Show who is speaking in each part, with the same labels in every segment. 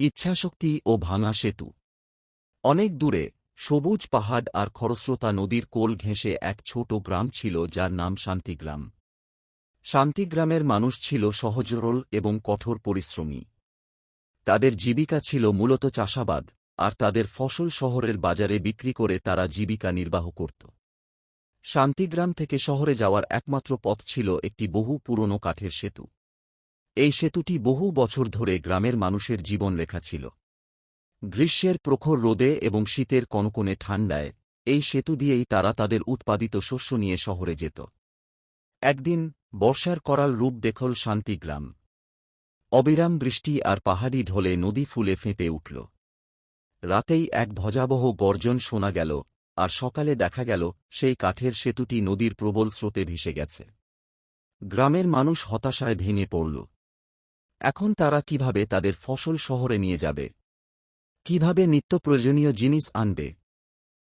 Speaker 1: ইচ্ছাশক্তি ও ভাঙা সেতু। অনেক দূরে সবুজ পাহাড় আর খরস্রোতা নদীর কোল ঘেঁষে এক ছোট গ্রাম ছিল যার নাম শান্তিগ্রাম। শান্তিগ্রামের মানুষ ছিল সহজরল এবং কঠোর পরিশ্রমী। তাদের জীবিকা ছিল মূলত চাষাবাদ, আর তাদের ফসল শহরের বাজারে বিক্রি করে তারা জীবিকা নির্বাহ করত। শান্তিগ্রাম থেকে শহরে যাওয়ার একমাত্র পথ ছিল একটি বহু পুরনো কাঠের সেতু। এই সেতুটি বহু বছর ধরে গ্রামের মানুষের জীবন লেখা ছিল। গ্রীষ্মের প্রখর রোদে এবং শীতের কনকনে ঠান্ডায় এই সেতু দিয়েই তারা তাদের উৎপাদিত শস্য নিয়ে শহরে যেত। একদিন বর্ষার করাল রূপ দেখল শান্তিগ্রাম অবিরাম বৃষ্টি আর পাহাড়ি ঢলে নদী ফুলে ফেঁপে উঠল। রাতেই এক ভজাবহ গর্জন শোনা গেল আর সকালে দেখা গেল সেই কাঠের সেতুটি নদীর প্রবল স্রোতে ভেসে গেছে। গ্রামের মানুষ হতাশায় ভেঙে পড়ল। এখন তারা কীভাবে তাদের ফসল শহরে নিয়ে যাবে? কীভাবে নিত্য প্রয়োজনীয় জিনিস আনবে?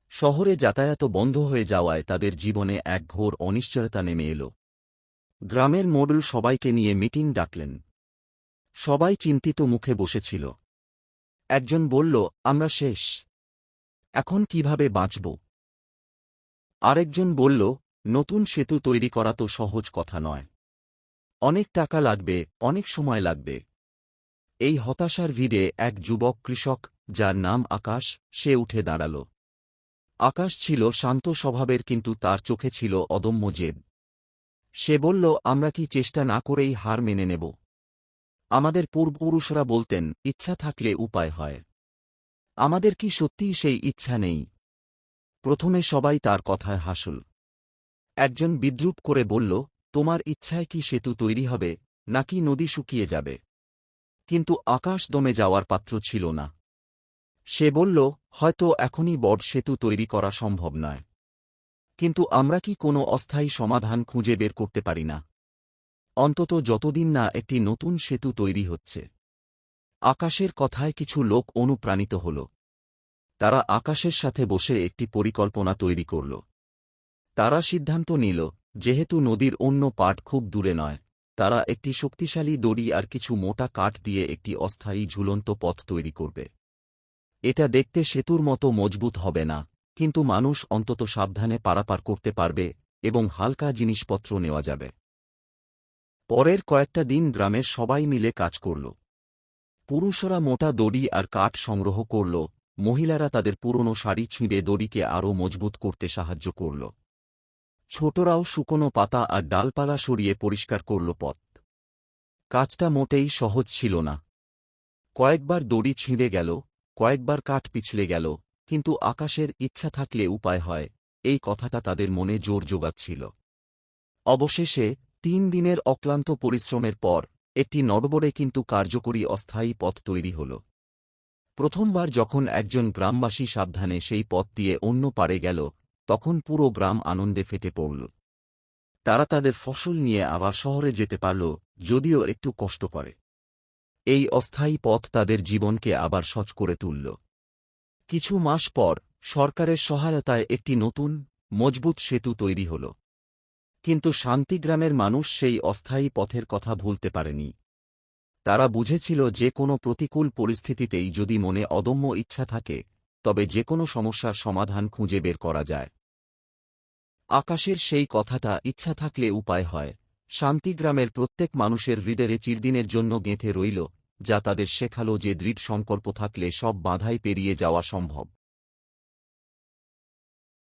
Speaker 1: শহরে যাতায়াত বন্ধ হয়ে যাওয়ায় তাদের জীবনে এক ঘোর অনিশ্চয়তা নেমে এল। গ্রামের মোডল সবাইকে নিয়ে মিটিং ডাকলেন। সবাই চিন্তিত মুখে বসেছিল। একজন বলল, আমরা শেষ। এখন কীভাবে বাঁচব? আরেকজন বলল, নতুন সেতু তৈরি করা তো সহজ কথা নয়। অনেক টাকা লাগবে, অনেক সময় লাগবে। এই হতাশার ভিড়ে এক যুবক কৃষক, যার নাম আকাশ, সে উঠে দাঁড়াল। আকাশ ছিল শান্ত স্বভাবের কিন্তু তার চোখে ছিল অদম্য জেদ। সে বলল, আমরা কি চেষ্টা না করেই হার মেনে নেব? আমাদের পূর্বপুরুষরা বলতেন, ইচ্ছা থাকলে উপায় হয়। আমাদের কি সত্যিই সেই ইচ্ছা নেই? প্রথমে সবাই তার কথায় হাসল। একজন বিদ্রুপ করে বলল তোমার ইচ্ছায় কি সেতু তৈরি হবে, নাকি নদী শুকিয়ে যাবে? কিন্তু আকাশ দমে যাওয়ার পাত্র ছিল না। সে বলল, হয়তো এখনই বড সেতু তৈরি করা সম্ভব নয়। কিন্তু আমরা কি কোনো অস্থায়ী সমাধান খুঁজে বের করতে পারি না? অন্তত যতদিন না একটি নতুন সেতু তৈরি হচ্ছে। আকাশের কথায় কিছু লোক অনুপ্রাণিত হল। তারা আকাশের সাথে বসে একটি পরিকল্পনা তৈরি করল। তারা সিদ্ধান্ত নিল যেহেতু নদীর অন্য পাট খুব দূরে নয়, তারা একটি শক্তিশালী দড়ি আর কিছু মোটা কাঠ দিয়ে একটি অস্থায়ী ঝুলন্ত পথ তৈরি করবে। এটা দেখতে সেতুর মতো মজবুত হবে না, কিন্তু মানুষ অন্তত সাবধানে পারাপার করতে পারবে এবং হালকা জিনিসপত্র নেওয়া যাবে। পরের কয়েকটা দিন গ্রামের সবাই মিলে কাজ করল। পুরুষরা মোটা দড়ি আর কাঠ সংগ্রহ করল, মহিলারা তাদের পুরনো শাড়ি ছিঁড়ে দড়িকে আরও মজবুত করতে সাহায্য করল। ছোটরাও শুকনো পাতা আর ডালপালা সরিয়ে পরিষ্কার করল পথ। কাজটা মোটেই সহজ ছিল না। কয়েকবার দড়ি ছিঁড়ে গেল, কয়েকবার কাঠ পিছলে গেল, কিন্তু আকাশের ইচ্ছা থাকলে উপায় হয়, এই কথাটা তাদের মনে জোর যোগাচ্ছিল অবশেষে তিন দিনের অক্লান্ত পরিশ্রমের পর একটি নড়বড়ে কিন্তু কার্যকরী অস্থায়ী পথ তৈরি হল। প্রথমবার যখন একজন গ্রামবাসী সাবধানে সেই পথ দিয়ে অন্য পারে গেল তখন পুরো গ্রাম আনন্দে ফেটে পড়ল। তারা তাদের ফসল নিয়ে আবার শহরে যেতে পারল, যদিও একটু কষ্ট করে। এই অস্থায়ী পথ তাদের জীবনকে আবার সচ করে তুলল। কিছু মাস পর সরকারের সহায়তায় একটি নতুন, মজবুত সেতু তৈরি হল। কিন্তু শান্তিগ্রামের মানুষ সেই অস্থায়ী পথের কথা ভুলতে পারেনি। তারা বুঝেছিল যে কোনো প্রতিকূল পরিস্থিতিতেই যদি মনে অদম্য ইচ্ছা থাকে, তবে যে কোনো সমস্যার সমাধান খুঁজে বের করা যায়। আকাশের সেই কথাটা ইচ্ছা থাকলে উপায় হয়। শান্তিগ্রামের প্রত্যেক মানুষের হৃদয়ে চিরদিনের জন্য গেঁথে রইল, যা তাদের শেখালো যে দৃঢ় সংকল্প থাকলে সব বাধাই পেরিয়ে যাওয়া সম্ভব।